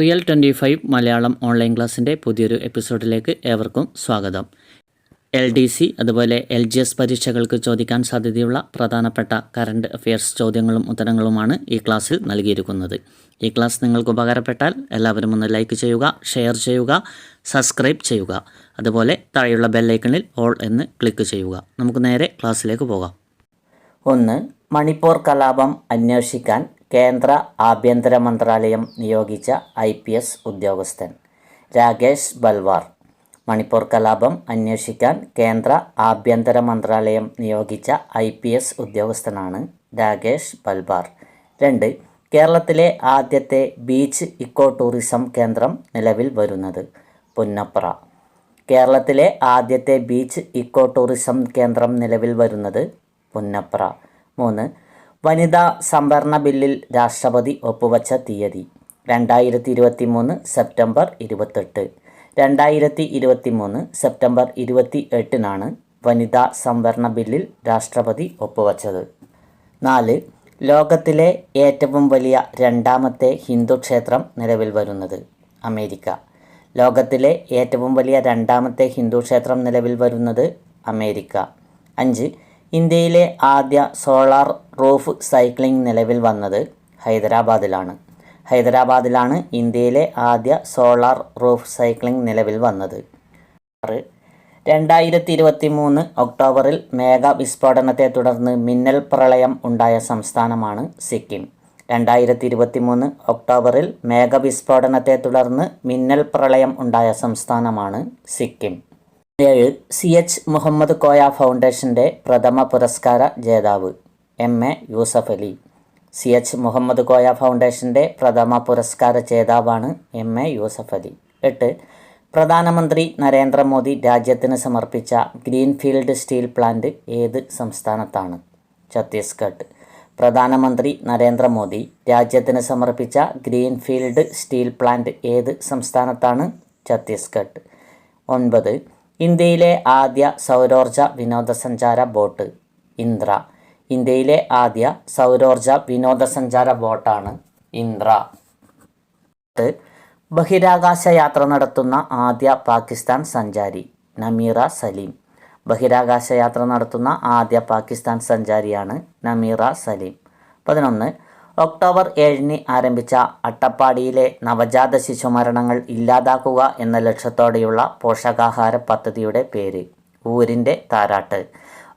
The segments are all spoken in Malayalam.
Real twenty five Malayalam online ക്ലാസ്സിന്റെ പുതിയൊരു എപ്പിസോഡിലേക്ക് ഏവർക്കും സ്വാഗതം. എൽ ഡി സി അതുപോലെ എൽ ജി എസ് പരീക്ഷകൾക്ക് ചോദിക്കാൻ സാധ്യതയുള്ള പ്രധാനപ്പെട്ട കറണ്ട് അഫയേഴ്സ് ചോദ്യങ്ങളും ഉത്തരങ്ങളുമാണ് ഈ ക്ലാസ്സിൽ നൽകിയിരിക്കുന്നത്. ഈ ക്ലാസ് നിങ്ങൾക്ക് ഉപകാരപ്പെട്ടാൽ എല്ലാവരും ഒന്ന് ലൈക്ക് ചെയ്യുക ഷെയർ ചെയ്യുക സബ്സ്ക്രൈബ് ചെയ്യുക. അതുപോലെ താഴെയുള്ള ബെല്ലൈക്കണിൽ ഓൾ എന്ന് ക്ലിക്ക് ചെയ്യുക. നമുക്ക് നേരെ ക്ലാസ്സിലേക്ക് പോകാം. ഒന്ന് മണിപ്പൂർ കലാപം അന്വേഷിക്കാൻ കേന്ദ്ര ആഭ്യന്തര മന്ത്രാലയം നിയോഗിച്ച ഐ പി എസ് ഉദ്യോഗസ്ഥൻ രാകേഷ് ബൽവാർ. മണിപ്പൂർ കലാപം അന്വേഷിക്കാൻ കേന്ദ്ര ആഭ്യന്തര മന്ത്രാലയം നിയോഗിച്ച ഐ പി എസ് ഉദ്യോഗസ്ഥനാണ് രാകേഷ് ബൽവാർ. രണ്ട് കേരളത്തിലെ ആദ്യത്തെ ബീച്ച് ഇക്കോ ടൂറിസം കേന്ദ്രം നിലവിൽ വരുന്നത് പുന്നപ്ര. കേരളത്തിലെ ആദ്യത്തെ ബീച്ച് ഇക്കോ ടൂറിസം കേന്ദ്രം നിലവിൽ വരുന്നത് പുന്നപ്ര. മൂന്ന് വനിതാ സംവരണ ബില്ലിൽ രാഷ്ട്രപതി ഒപ്പുവച്ച തീയതി രണ്ടായിരത്തി ഇരുപത്തി മൂന്ന് സെപ്റ്റംബർ ഇരുപത്തെട്ട്. രണ്ടായിരത്തി ഇരുപത്തി മൂന്ന് സെപ്റ്റംബർ ഇരുപത്തി എട്ടിനാണ് വനിതാ സംവരണ ബില്ലിൽ രാഷ്ട്രപതി ഒപ്പുവച്ചത്. നാല് ലോകത്തിലെ ഏറ്റവും വലിയ രണ്ടാമത്തെ ഹിന്ദു ക്ഷേത്രം നിലവിൽ വരുന്നത് അമേരിക്ക. ലോകത്തിലെ ഏറ്റവും വലിയ രണ്ടാമത്തെ ഹിന്ദു ക്ഷേത്രം നിലവിൽ വരുന്നത് അമേരിക്ക. അഞ്ച് ഇന്ത്യയിലെ ആദ്യ സോളാർ റൂഫ് സൈക്ലിംഗ് നിലവിൽ വന്നത് ഹൈദരാബാദിലാണ്. ഹൈദരാബാദിലാണ് ഇന്ത്യയിലെ ആദ്യ സോളാർ റൂഫ് സൈക്ലിംഗ് നിലവിൽ വന്നത്. ആറ് രണ്ടായിരത്തി ഇരുപത്തി മൂന്ന് ഒക്ടോബറിൽ മേഘ വിസ്ഫോടനത്തെ തുടർന്ന് മിന്നൽ പ്രളയം ഉണ്ടായ സംസ്ഥാനമാണ് സിക്കിം. രണ്ടായിരത്തി ഇരുപത്തി മൂന്ന് ഒക്ടോബറിൽ മേഘ വിസ്ഫോടനത്തെ തുടർന്ന് മിന്നൽ പ്രളയം ഉണ്ടായ സംസ്ഥാനമാണ് സിക്കിം. ഏഴ് സി എച്ച് മുഹമ്മദ് കോയ ഫൗണ്ടേഷന്റെ പ്രഥമ പുരസ്കാര ജേതാവ് M A Yusuf Ali. C H Muhammad Koya ഫൗണ്ടേഷന്റെ പ്രഥമ പുരസ്കാര ജേതാവാണ് എം എ യൂസഫ് അലി. എട്ട് പ്രധാനമന്ത്രി നരേന്ദ്രമോദി രാജ്യത്തിന് സമർപ്പിച്ച ഗ്രീൻഫീൽഡ് സ്റ്റീൽ പ്ലാന്റ് ഏത് സംസ്ഥാനത്താണ്? ഛത്തീസ്ഗഡ്. പ്രധാനമന്ത്രി നരേന്ദ്രമോദി രാജ്യത്തിന് സമർപ്പിച്ച ഗ്രീൻഫീൽഡ് സ്റ്റീൽ പ്ലാന്റ് ഏത് സംസ്ഥാനത്താണ്? ഛത്തീസ്ഗഡ്. ഒൻപത് ഇന്ത്യയിലെ ആദ്യ സൗരോർജ വിനോദസഞ്ചാര ബോട്ട് ഇന്ദ്ര. ഇന്ത്യയിലെ ആദ്യ സൗരോർജ വിനോദസഞ്ചാര ബോട്ടാണ് ഇന്ദ്ര. ബഹിരാകാശ യാത്ര നടത്തുന്ന ആദ്യ പാകിസ്ഥാൻ സഞ്ചാരി നമീറ സലീം. ബഹിരാകാശ യാത്ര നടത്തുന്ന ആദ്യ പാകിസ്ഥാൻ സഞ്ചാരിയാണ് നമീറ സലീം. പതിനൊന്ന് ഒക്ടോബർ ഏഴിന് ആരംഭിച്ച അട്ടപ്പാടിയിലെ നവജാത ശിശു മരണങ്ങൾ ഇല്ലാതാക്കുക എന്ന ലക്ഷ്യത്തോടെയുള്ള പോഷകാഹാര പദ്ധതിയുടെ പേര് ഊരിന്റെ താരാട്ട്.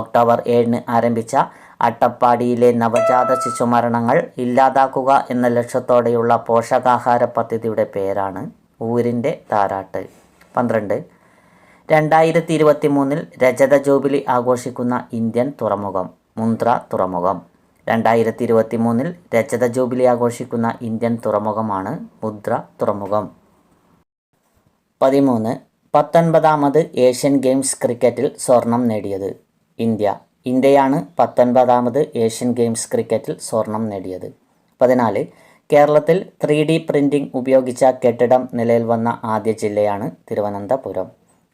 ഒക്ടോബർ ഏഴിന് ആരംഭിച്ച അട്ടപ്പാടിയിലെ നവജാത ശിശു മരണങ്ങൾ ഇല്ലാതാക്കുക എന്ന ലക്ഷ്യത്തോടെയുള്ള പോഷകാഹാര പദ്ധതിയുടെ പേരാണ് ഊരിന്റെ താരാട്ട്. പന്ത്രണ്ട് രണ്ടായിരത്തി ഇരുപത്തി മൂന്നിൽ രജത ജൂബിലി ആഘോഷിക്കുന്ന ഇന്ത്യൻ തുറമുഖം മുന്ദ്ര തുറമുഖം. രണ്ടായിരത്തി ഇരുപത്തി മൂന്നിൽ രജത ജൂബിലി ആഘോഷിക്കുന്ന ഇന്ത്യൻ തുറമുഖമാണ് മുദ്ര തുറമുഖം. പതിമൂന്ന് പത്തൊൻപതാമത് ഏഷ്യൻ ഗെയിംസ് ക്രിക്കറ്റിൽ സ്വർണം നേടിയത് ഇന്ത്യ. ഇന്ത്യയാണ് പത്തൊൻപതാമത് ഏഷ്യൻ ഗെയിംസ് ക്രിക്കറ്റിൽ സ്വർണം നേടിയത്. പതിനാല് കേരളത്തിൽ ത്രീ ഡി പ്രിന്റിംഗ് ഉപയോഗിച്ച കെട്ടിടം നിലയിൽ വന്ന ആദ്യ ജില്ലയാണ് തിരുവനന്തപുരം.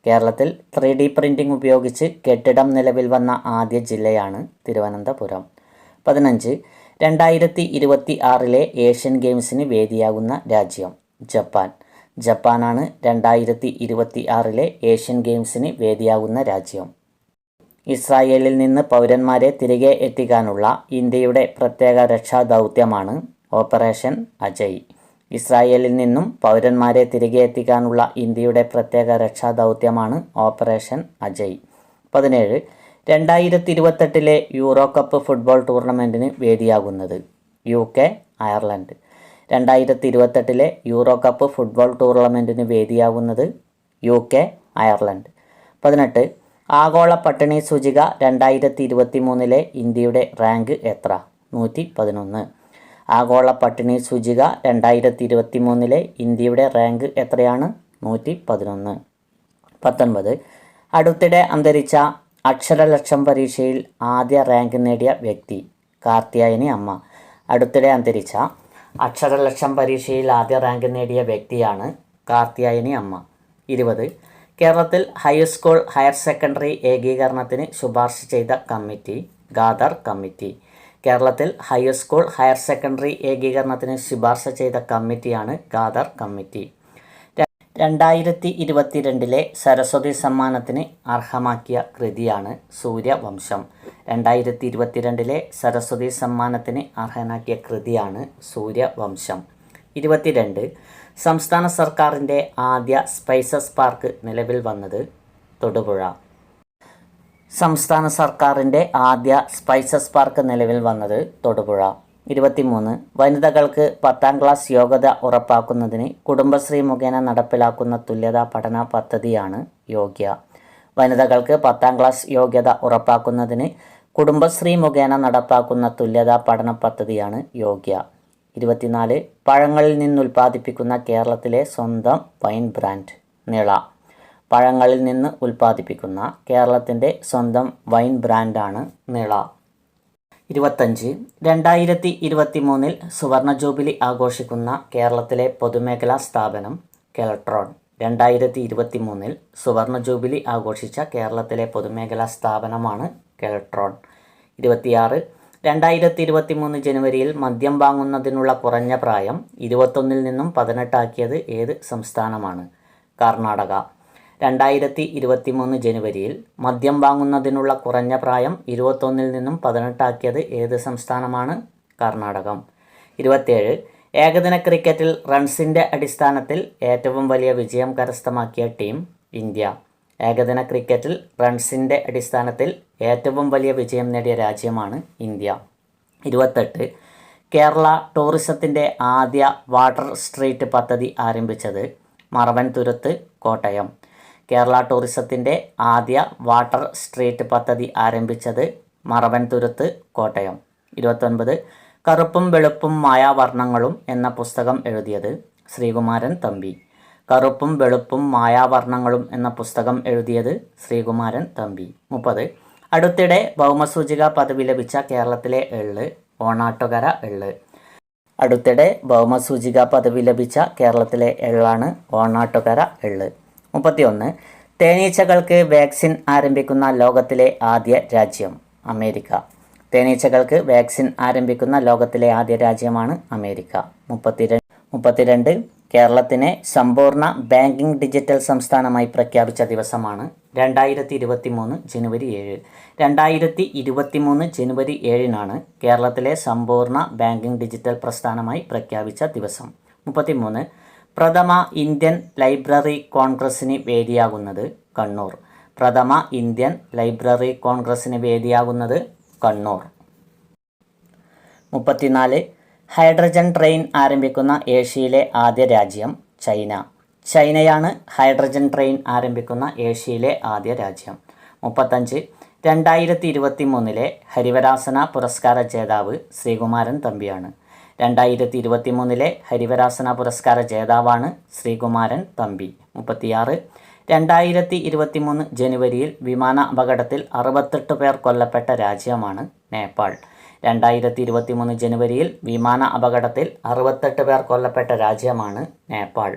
കേരളത്തിൽ ത്രീ ഡി പ്രിന്റിംഗ് ഉപയോഗിച്ച് കെട്ടിടം നിലവിൽ വന്ന ആദ്യ ജില്ലയാണ് തിരുവനന്തപുരം. പതിനഞ്ച് രണ്ടായിരത്തി ഇരുപത്തി ആറിലെ ഏഷ്യൻ ഗെയിംസിന് വേദിയാകുന്ന രാജ്യം ജപ്പാൻ. ജപ്പാനാണ് രണ്ടായിരത്തി ഇരുപത്തി ആറിലെ ഏഷ്യൻ ഗെയിംസിന് വേദിയാകുന്ന രാജ്യം. ഇസ്രായേലിൽ നിന്ന് പൗരന്മാരെ തിരികെ എത്തിക്കാനുള്ള ഇന്ത്യയുടെ പ്രത്യേക രക്ഷാ ദൗത്യമാണ് ഓപ്പറേഷൻ അജയ്. ഇസ്രായേലിൽ നിന്നും പൗരന്മാരെ തിരികെ എത്തിക്കാനുള്ള ഇന്ത്യയുടെ പ്രത്യേക രക്ഷാ ദൗത്യമാണ് ഓപ്പറേഷൻ അജയ്. പതിനേഴ് രണ്ടായിരത്തി ഇരുപത്തെട്ടിലെ യൂറോ കപ്പ് ഫുട്ബോൾ ടൂർണമെന്റിന് വേദിയാകുന്നത് യു കെ അയർലൻഡ് രണ്ടായിരത്തി ഇരുപത്തെട്ടിലെ യൂറോ കപ്പ് ഫുട്ബോൾ ടൂർണമെന്റിന് വേദിയാകുന്നത് യു കെ അയർലൻഡ് പതിനെട്ട് ആഗോള പട്ടിണി സൂചിക രണ്ടായിരത്തി ഇരുപത്തി മൂന്നിലെ ഇന്ത്യയുടെ റാങ്ക് എത്ര? നൂറ്റി പതിനൊന്ന് ആഗോള പട്ടിണി സൂചിക രണ്ടായിരത്തി ഇരുപത്തി മൂന്നിലെ ഇന്ത്യയുടെ റാങ്ക് എത്രയാണ്? നൂറ്റി പതിനൊന്ന് പത്തൊൻപത് അടുത്തിടെ അന്തരിച്ച അക്ഷരലക്ഷം പരീക്ഷയിൽ ആദ്യ റാങ്ക് നേടിയ വ്യക്തി കാർത്തിയായനി അമ്മ. അടുത്തിടെ അന്തരിച്ച അക്ഷരലക്ഷം പരീക്ഷയിൽ ആദ്യ റാങ്ക് നേടിയ വ്യക്തിയാണ് കാർത്തിയായനി അമ്മ. ഇരുപത്. കേരളത്തിൽ ഹൈസ്കൂൾ ഹയർ സെക്കൻഡറി ഏകീകരണത്തിന് ശുപാർശ ചെയ്ത കമ്മിറ്റി ഗാദർ കമ്മിറ്റി. കേരളത്തിൽ ഹൈസ്കൂൾ ഹയർ സെക്കൻഡറി ഏകീകരണത്തിന് ശുപാർശ ചെയ്ത കമ്മിറ്റിയാണ് ഗാദർ കമ്മിറ്റി. രണ്ടായിരത്തി ഇരുപത്തിരണ്ടിലെ സരസ്വതി സമ്മാനത്തിന് അർഹമാക്കിയ കൃതിയാണ് സൂര്യവംശം. രണ്ടായിരത്തി ഇരുപത്തിരണ്ടിലെ സരസ്വതി സമ്മാനത്തിന് അർഹനാക്കിയ കൃതിയാണ് സൂര്യവംശം. ഇരുപത്തിരണ്ട് സംസ്ഥാന സർക്കാരിന്റെ ആദ്യ സ്പൈസസ് പാർക്ക് നിലവിൽ വന്നത് തൊടുപുഴ. സംസ്ഥാന സർക്കാരിന്റെ ആദ്യ സ്പൈസസ് പാർക്ക് നിലവിൽ വന്നത് തൊടുപുഴ. ഇരുപത്തിമൂന്ന്. വനിതകൾക്ക് പത്താം ക്ലാസ് യോഗ്യത ഉറപ്പാക്കുന്നതിന് കുടുംബശ്രീ മുഖേന നടപ്പിലാക്കുന്ന തുല്യതാ പഠന പദ്ധതിയാണ് യോഗ്യ. വനിതകൾക്ക് പത്താം ക്ലാസ് യോഗ്യത ഉറപ്പാക്കുന്നതിന് കുടുംബശ്രീ മുഖേന നടപ്പാക്കുന്ന തുല്യതാ പഠന പദ്ധതിയാണ് യോഗ്യ. ഇരുപത്തിനാല്. പഴങ്ങളിൽ നിന്ന് ഉൽപ്പാദിപ്പിക്കുന്ന കേരളത്തിലെ സ്വന്തം വൈൻ ബ്രാൻഡ് നിള. പഴങ്ങളിൽ നിന്ന് ഉൽപ്പാദിപ്പിക്കുന്ന കേരളത്തിന്റെ സ്വന്തം വൈൻ ബ്രാൻഡാണ് നിള. ഇരുപത്തഞ്ച് രണ്ടായിരത്തി ഇരുപത്തി മൂന്നിൽ സുവർണ ജൂബിലി ആഘോഷിക്കുന്ന കേരളത്തിലെ പൊതുമേഖലാ സ്ഥാപനം കെൽട്രോൺ. രണ്ടായിരത്തി ഇരുപത്തി മൂന്നിൽ സുവർണ ജൂബിലി ആഘോഷിച്ച കേരളത്തിലെ പൊതുമേഖലാ സ്ഥാപനമാണ് കെൽട്രോൺ. ഇരുപത്തിയാറ്. രണ്ടായിരത്തി ഇരുപത്തി മൂന്ന് ജനുവരിയിൽ മദ്യം വാങ്ങുന്നതിനുള്ള കുറഞ്ഞ പ്രായം ഇരുപത്തൊന്നിൽ നിന്നും പതിനെട്ടാക്കിയത് ഏത് സംസ്ഥാനമാണ്? കർണാടക. രണ്ടായിരത്തി ഇരുപത്തി മൂന്ന് ജനുവരിയിൽ മദ്യം വാങ്ങുന്നതിനുള്ള കുറഞ്ഞ പ്രായം ഇരുപത്തൊന്നിൽ നിന്നും പതിനെട്ടാക്കിയത് ഏത് സംസ്ഥാനമാണ്? കർണാടകം. ഇരുപത്തിയേഴ് ഏകദിന ക്രിക്കറ്റിൽ റൺസിന്റെ അടിസ്ഥാനത്തിൽ ഏറ്റവും വലിയ വിജയം കരസ്ഥമാക്കിയ ടീം ഇന്ത്യ. ഏകദിന ക്രിക്കറ്റിൽ റൺസിന്റെ അടിസ്ഥാനത്തിൽ ഏറ്റവും വലിയ വിജയം നേടിയ രാജ്യമാണ് ഇന്ത്യ. ഇരുപത്തെട്ട് കേരള ടൂറിസത്തിന്റെ ആദ്യ വാട്ടർ സ്ട്രീറ്റ് പദ്ധതി ആരംഭിച്ചത് മറവൻതുരത്ത് കോട്ടയം. കേരള ടൂറിസത്തിന്റെ ആദ്യ വാട്ടർ സ്ട്രീറ്റ് പദ്ധതി ആരംഭിച്ചത് മറവൻതുരുത്ത് കോട്ടയം. ഇരുപത്തൊൻപത് കറുപ്പും വെളുപ്പും മായാവർണങ്ങളും എന്ന പുസ്തകം എഴുതിയത് ശ്രീകുമാരൻ തമ്പി. കറുപ്പും വെളുപ്പും മായാവർണങ്ങളും എന്ന പുസ്തകം എഴുതിയത് ശ്രീകുമാരൻ തമ്പി. മുപ്പത് അടുത്തിടെ ഭൗമസൂചിക പദവി ലഭിച്ച കേരളത്തിലെ എള്ള് ഓണാട്ടുകര എള്ള്. അടുത്തിടെ ഭൗമസൂചിക പദവി ലഭിച്ച കേരളത്തിലെ എള്ളാണ് ഓണാട്ടുകര എള്ള്. മുപ്പത്തിയൊന്ന്. തേനീച്ചകൾക്ക് വാക്സിൻ ആരംഭിക്കുന്ന ലോകത്തിലെ ആദ്യ രാജ്യം അമേരിക്ക. തേനീച്ചകൾക്ക് വാക്സിൻ ആരംഭിക്കുന്ന ലോകത്തിലെ ആദ്യ രാജ്യമാണ് അമേരിക്ക. മുപ്പത്തിരണ്ട് മുപ്പത്തിരണ്ട്. കേരളത്തിനെ സമ്പൂർണ ബാങ്കിംഗ് ഡിജിറ്റൽ സംസ്ഥാനമായി പ്രഖ്യാപിച്ച ദിവസമാണ് രണ്ടായിരത്തി ഇരുപത്തി മൂന്ന് ജനുവരി ഏഴ്. രണ്ടായിരത്തി ഇരുപത്തി മൂന്ന് ജനുവരി ഏഴിനാണ് കേരളത്തിലെ സമ്പൂർണ ബാങ്കിംഗ് ഡിജിറ്റൽ പ്രസ്ഥാനമായി പ്രഖ്യാപിച്ച ദിവസം. മുപ്പത്തിമൂന്ന്. പ്രഥമ ഇന്ത്യൻ ലൈബ്രറി കോൺഗ്രസ്സിന് വേദിയാകുന്നത് കണ്ണൂർ. പ്രഥമ ഇന്ത്യൻ ലൈബ്രറി കോൺഗ്രസ്സിന് വേദിയാകുന്നത് കണ്ണൂർ. മുപ്പത്തിനാല്. ഹൈഡ്രജൻ ട്രെയിൻ ആരംഭിക്കുന്ന ഏഷ്യയിലെ ആദ്യ രാജ്യം ചൈന. ചൈനയാണ് ഹൈഡ്രജൻ ട്രെയിൻ ആരംഭിക്കുന്ന ഏഷ്യയിലെ ആദ്യ രാജ്യം. മുപ്പത്തഞ്ച്. രണ്ടായിരത്തി ഇരുപത്തി മൂന്നിലെ ഹരിവരാസന പുരസ്കാര ജേതാവ് ശ്രീകുമാരൻ തമ്പിയാണ്. രണ്ടായിരത്തി ഇരുപത്തി മൂന്നിലെ ഹരിവരാസന പുരസ്കാര ജേതാവാണ് ശ്രീകുമാരൻ തമ്പി. മുപ്പത്തിയാറ്. രണ്ടായിരത്തി ഇരുപത്തി മൂന്ന് ജനുവരിയിൽ വിമാന അപകടത്തിൽ അറുപത്തെട്ട് പേർ കൊല്ലപ്പെട്ട രാജ്യമാണ് നേപ്പാൾ. രണ്ടായിരത്തി ഇരുപത്തി മൂന്ന് ജനുവരിയിൽ വിമാന അപകടത്തിൽ അറുപത്തെട്ട് പേർ കൊല്ലപ്പെട്ട രാജ്യമാണ് നേപ്പാൾ.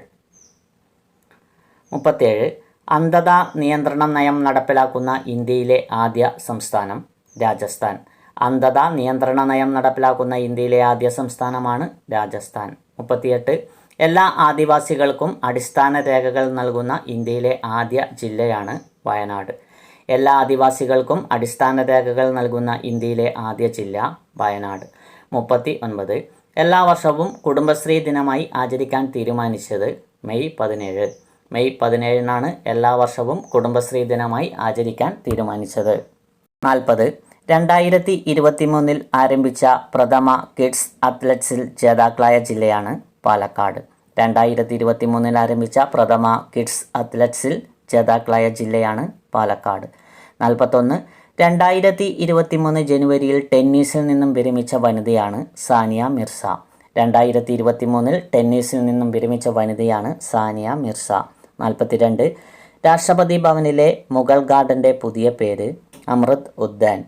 മുപ്പത്തേഴ് അന്ധത നിയന്ത്രണ നയം നടപ്പിലാക്കുന്ന ഇന്ത്യയിലെ ആദ്യ സംസ്ഥാനം രാജസ്ഥാൻ. അന്ധത നിയന്ത്രണ നയം നടപ്പിലാക്കുന്ന ഇന്ത്യയിലെ ആദ്യ സംസ്ഥാനമാണ് രാജസ്ഥാൻ. മുപ്പത്തിയെട്ട്. എല്ലാ ആദിവാസികൾക്കും അടിസ്ഥാന രേഖകൾ നൽകുന്ന ഇന്ത്യയിലെ ആദ്യ ജില്ലയാണ് വയനാട്. എല്ലാ ആദിവാസികൾക്കും അടിസ്ഥാന രേഖകൾ നൽകുന്ന ഇന്ത്യയിലെ ആദ്യ ജില്ല വയനാട്. മുപ്പത്തി ഒൻപത് എല്ലാ വർഷവും കുടുംബശ്രീ ദിനമായി ആചരിക്കാൻ തീരുമാനിച്ചത് മെയ് പതിനേഴ്. മെയ് പതിനേഴിനാണ് എല്ലാ വർഷവും കുടുംബശ്രീ ദിനമായി ആചരിക്കാൻ തീരുമാനിച്ചത്. നാൽപ്പത്. രണ്ടായിരത്തി ഇരുപത്തി മൂന്നിൽ ആരംഭിച്ച പ്രഥമ കിഡ്സ് അത്ലറ്റ്സിൽ ജേതാക്കളായ ജില്ലയാണ് പാലക്കാട്. രണ്ടായിരത്തി ഇരുപത്തി മൂന്നിൽ ആരംഭിച്ച പ്രഥമ കിഡ്സ് അത്ലറ്റ്സിൽ ജേതാക്കളായ ജില്ലയാണ് പാലക്കാട്. നാൽപ്പത്തൊന്ന്. രണ്ടായിരത്തി ഇരുപത്തി മൂന്ന് ജനുവരിയിൽ ടെന്നീസിൽ നിന്നും വിരമിച്ച വനിതയാണ് സാനിയ മിർസ. രണ്ടായിരത്തി ഇരുപത്തി മൂന്നിൽ ടെന്നീസിൽ നിന്നും വിരമിച്ച വനിതയാണ് സാനിയ മിർസ. നാൽപ്പത്തിരണ്ട്. രാഷ്ട്രപതി ഭവനിലെ മുഗൾ ഗാർഡന്റെ പുതിയ പേര് അമൃത് ഉദ്യാൻ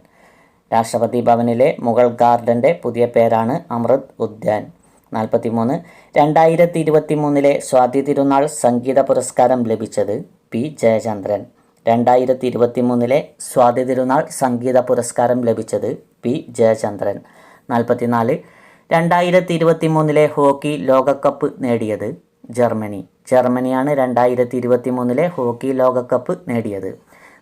രാഷ്ട്രപതി ഭവനിലെ മുഗൾ ഗാർഡന്റെ പുതിയ പേരാണ് അമൃത് ഉദ്യാൻ നാൽപ്പത്തിമൂന്ന്. രണ്ടായിരത്തി ഇരുപത്തി മൂന്നിലെ സ്വാതി തിരുനാൾ സംഗീത പുരസ്കാരം ലഭിച്ചത് പി. ജയചന്ദ്രൻ. രണ്ടായിരത്തി ഇരുപത്തി മൂന്നിലെ സ്വാതി തിരുനാൾ സംഗീത പുരസ്കാരം ലഭിച്ചത് പി. ജയചന്ദ്രൻ. നാൽപ്പത്തിനാല്. രണ്ടായിരത്തി ഇരുപത്തി മൂന്നിലെ ഹോക്കി ലോകകപ്പ് നേടിയത് ജർമ്മനി. ജർമ്മനിയാണ് രണ്ടായിരത്തി ഇരുപത്തി മൂന്നിലെ ഹോക്കി ലോകകപ്പ് നേടിയത്.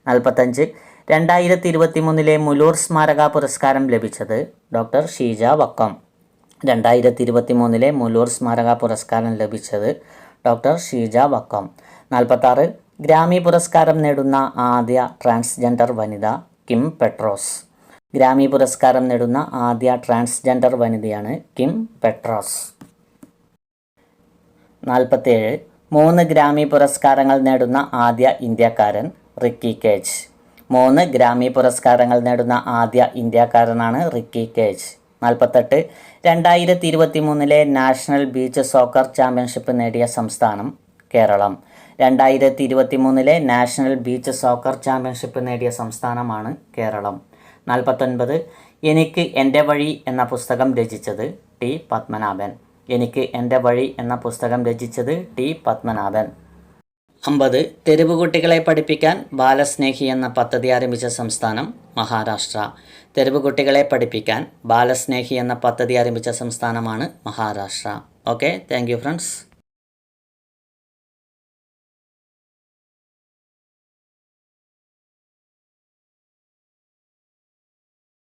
നാൽപ്പത്തഞ്ച്. രണ്ടായിരത്തി ഇരുപത്തി മൂന്നിലെ മുലൂർ സ്മാരക പുരസ്കാരം ലഭിച്ചത് ഡോക്ടർ ഷീജ വക്കം. രണ്ടായിരത്തി ഇരുപത്തി മൂന്നിലെ മുലൂർ സ്മാരക പുരസ്കാരം ലഭിച്ചത് ഡോക്ടർ ഷീജ വക്കം. നാൽപ്പത്താറ്. ഗ്രാമി പുരസ്കാരം നേടുന്ന ആദ്യ ട്രാൻസ്ജെൻഡർ വനിത കിം പെട്രോസ്. ഗ്രാമി പുരസ്കാരം നേടുന്ന ആദ്യ ട്രാൻസ്ജെൻഡർ വനിതയാണ് കിം പെട്രോസ്. നാൽപ്പത്തേഴ് മൂന്ന് ഗ്രാമി പുരസ്കാരങ്ങൾ നേടുന്ന ആദ്യ ഇന്ത്യക്കാരൻ റിക്കി കേജ്. മൂന്ന് ഗ്രാമി പുരസ്കാരങ്ങൾ നേടുന്ന ആദ്യ ഇന്ത്യക്കാരനാണ് റിക്കി കേജ്. നാൽപ്പത്തെട്ട്. രണ്ടായിരത്തി ഇരുപത്തി മൂന്നിലെ നാഷണൽ ബീച്ച് സോക്കർ ചാമ്പ്യൻഷിപ്പ് നേടിയ സംസ്ഥാനം കേരളം. രണ്ടായിരത്തി ഇരുപത്തി മൂന്നിലെ നാഷണൽ ബീച്ച് സോക്കർ ചാമ്പ്യൻഷിപ്പ് നേടിയ സംസ്ഥാനമാണ് കേരളം. നാൽപ്പത്തൊൻപത്. എനിക്ക് എന്റെ വഴി എന്ന പുസ്തകം രചിച്ചത് ടി പത്മനാഭൻ. എനിക്ക് എന്റെ വഴി എന്ന പുസ്തകം രചിച്ചത് ടി പത്മനാഭൻ. അമ്പത് തെരുവ് കുട്ടികളെ പഠിപ്പിക്കാൻ ബാലസ്നേഹി എന്ന പദ്ധതി ആരംഭിച്ച സംസ്ഥാനം മഹാരാഷ്ട്ര. തെരുവ് കുട്ടികളെ പഠിപ്പിക്കാൻ ബാലസ്നേഹി എന്ന പദ്ധതി ആരംഭിച്ച സംസ്ഥാനമാണ് മഹാരാഷ്ട്ര. Okay thank friends.